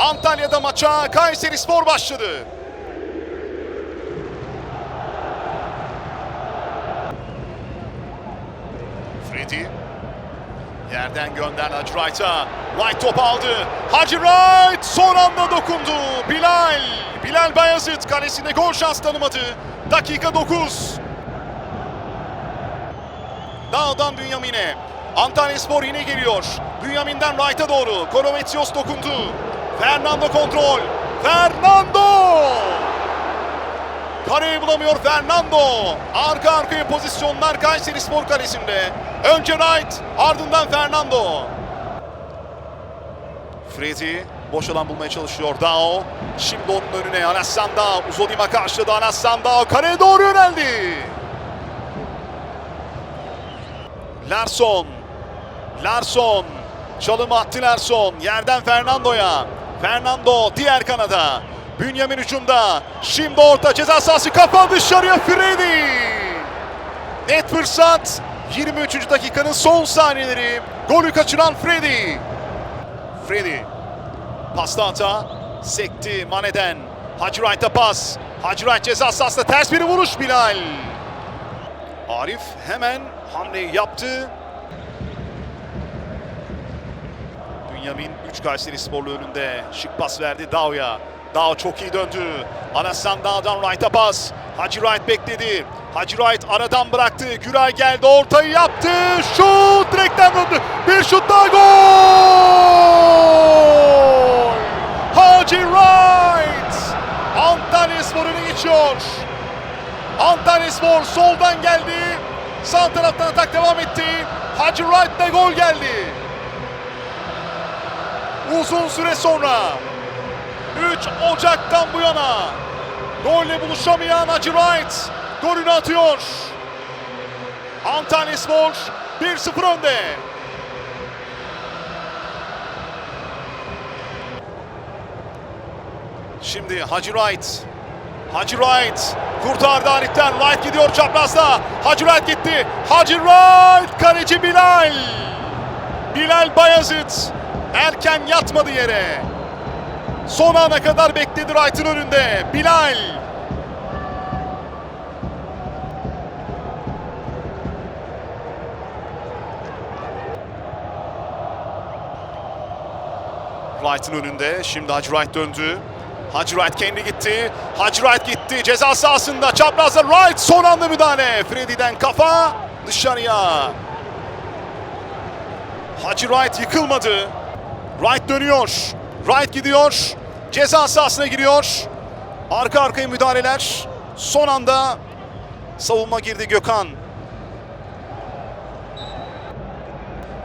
Antalya'da maça Kayseri Spor başladı. Freddy yerden gönderdi Hacı Wright'a. Wright top aldı. Hacı Wright son anda dokundu. Bilal, Bilal Bayazıt kalesinde gol şans tanımadı. Dakika 9. Dağdan Bünyamin'e. Antalya Spor yine geliyor. Bünyamin'den Wright'a doğru. Kolometsios dokundu. Fernando kontrol. Fernando! Kareyi bulamıyor Fernando. Arka arkaya pozisyonlar Kayseri Spor kalesinde. Önce Wright, ardından Fernando. Freddy boş alan bulmaya çalışıyor. Dao. Şimdi onun önüne Anassan Dao. Uzodim'a karşıladı Anassan Dao. Kaleye doğru yöneldi. Larson. Larson. Çalım attı Larson. Yerden Fernando'ya. Fernando diğer kanada. Bünyamin hücumda. Şimdi orta ceza sahası kapalı dışarıya Freddy. Net fırsat. 23. dakikanın son saniyeleri. Golü kaçıran Freddy. Freddy. Pasta hata. Sekti Mane'den. Hacı Wright'a pas. Hacı Wright ceza sahasında ters bir vuruş Bilal. Arif hemen hamleyi yaptı. Bünyamin 3 Kayseri Sporlu önünde şık pas verdi Dao'ya. Dao çok iyi döndü. Anasan Dao'dan Wright'a pas. Hacı Wright bekledi. Hacı Wright aradan bıraktı. Güray geldi ortayı yaptı. Şut direkten döndü. Bir şut daha gol! Hacı Wright! Antalya Spor öne geçiyor. Antalya Spor soldan geldi. Sağ taraftan atak devam etti. Hacı Wright'la gol geldi. Uzun süre sonra 3 Ocak'tan bu yana golle buluşamayan Hacı Wright golünü atıyor. Antalya Spor 1-0 önde. Şimdi Hacı Wright Hacı Wright kurtardı Arif'ten. Wright gidiyor çaprazda. Hacı Wright gitti. Hacı Wright kaleci Bilal. Bilal Bayazıt erken yatmadı yere. Son ana kadar bekledi Wright'ın önünde. Bilal. Wright'ın önünde. Şimdi Hacı Wright döndü. Hacı Wright kendi gitti. Hacı Wright gitti. Ceza sahasında çaprazda Wright son anda müdahale. Freddy'den kafa dışarıya. Hacı Wright yıkılmadı. Wright dönüyor. Wright gidiyor. Ceza sahasına giriyor. Arka arkaya müdahaleler. Son anda savunma girdi Gökhan.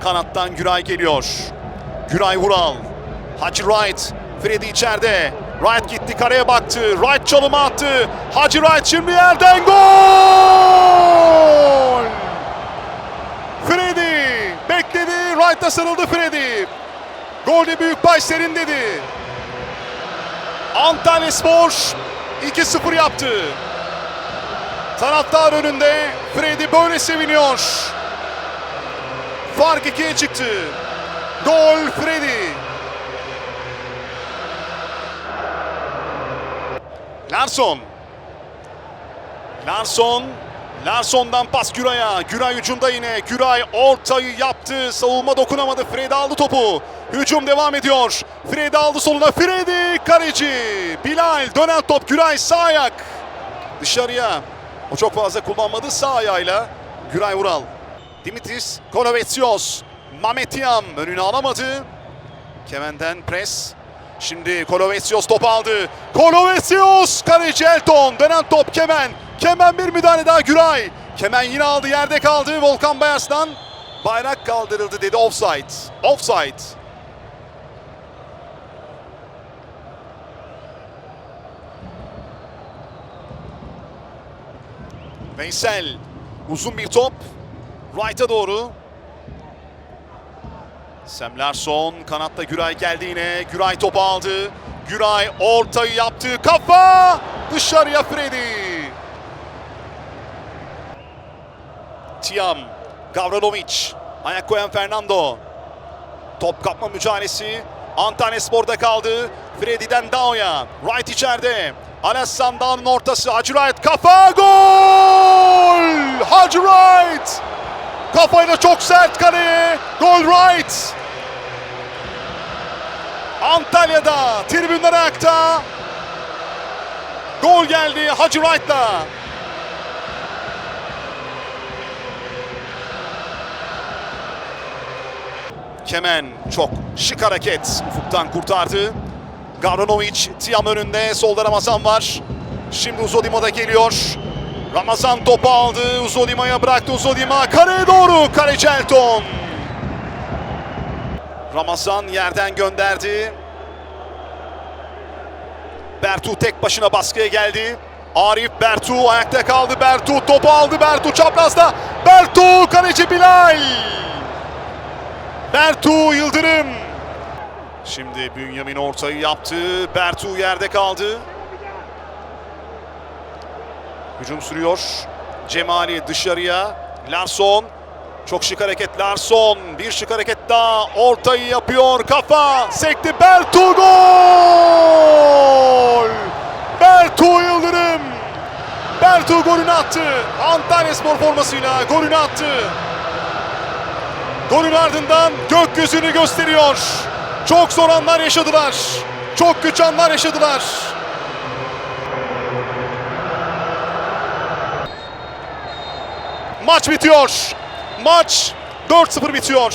Kanattan Güray geliyor. Güray Vural. Hacı Wright. Freddy içeride. Wright gitti kareye baktı. Wright çalımı attı. Hacı Wright şimdi yerden gol! Freddy bekledi. Wright'la sarıldı Freddy. Golde büyük baş serin dedi. Antalya Spor 2-0 yaptı. Taraftar önünde Freddy böyle seviniyor. Fark ikiye çıktı. Gol Freddy. Larson. Larson. Larson'dan pas Güray'a. Güray hücumda yine. Güray ortayı yaptı. Savunma dokunamadı. Freddy aldı topu. Hücum devam ediyor. Freddy aldı soluna. Freddy kaleci. Bilal dönen top. Güray sağ ayak. Dışarıya. O çok fazla kullanmadı. Sağ ayağıyla. Güray Vural. Dimitris Kolovetsios. Mametiyam önünü alamadı. Kemen'den pres. Şimdi Kolovetsios top aldı. Kolovetsios kaleci Elton. Dönen top Kemen. Kemen bir müdahale daha Güray. Kemen yine aldı yerde kaldı. Volkan Bayars'tan bayrak kaldırıldı dedi offside. Offside. Veysel uzun bir top. Wright'a doğru. Sam Larsson kanatta Güray geldi yine. Güray topu aldı. Güray ortayı yaptı. Kafa! Dışarıya Freddy. Tiam. Gavranovic. Ayak koyan Fernando. Top kapma mücadelesi. Antalya Spor'da kaldı. Freddy'den Dao'ya. Wright içeride. Alessandro Dao'nun ortası. Hacı Wright kafa gol! Hacı Wright! Kafayla çok sert kaleye. Gol Wright! Antalya'da tribünler ayakta. Gol geldi Hacı Wright'la. Kemen çok şık hareket. Ufuktan kurtardı. Gavranovic Tiam önünde. Solda Ramazan var. Şimdi Uzodima da geliyor. Ramazan topu aldı. Uzodima'ya bıraktı Uzodima. Kareye doğru. Kaleci Elton. Ramazan yerden gönderdi. Bertu tek başına baskıya geldi. Arif Bertu ayakta kaldı. Bertu topu aldı. Bertu çaprazda. Bertu kaleci Bilal. Bertu Yıldırım. Şimdi Bünyamin ortayı yaptı. Bertu yerde kaldı. Hücum sürüyor. Cemali dışarıya. Larson. Çok şık hareket Larson. Bir şık hareket daha. Ortayı yapıyor. Kafa. Sekti. Bertu gol! Bertu Yıldırım. Bertu golünü attı. Antalya Spor formasıyla golünü attı. Golün ardından gökyüzünü gösteriyor. Çok zor anlar yaşadılar. Çok güç anlar yaşadılar. Maç bitiyor. Maç 4-0 bitiyor.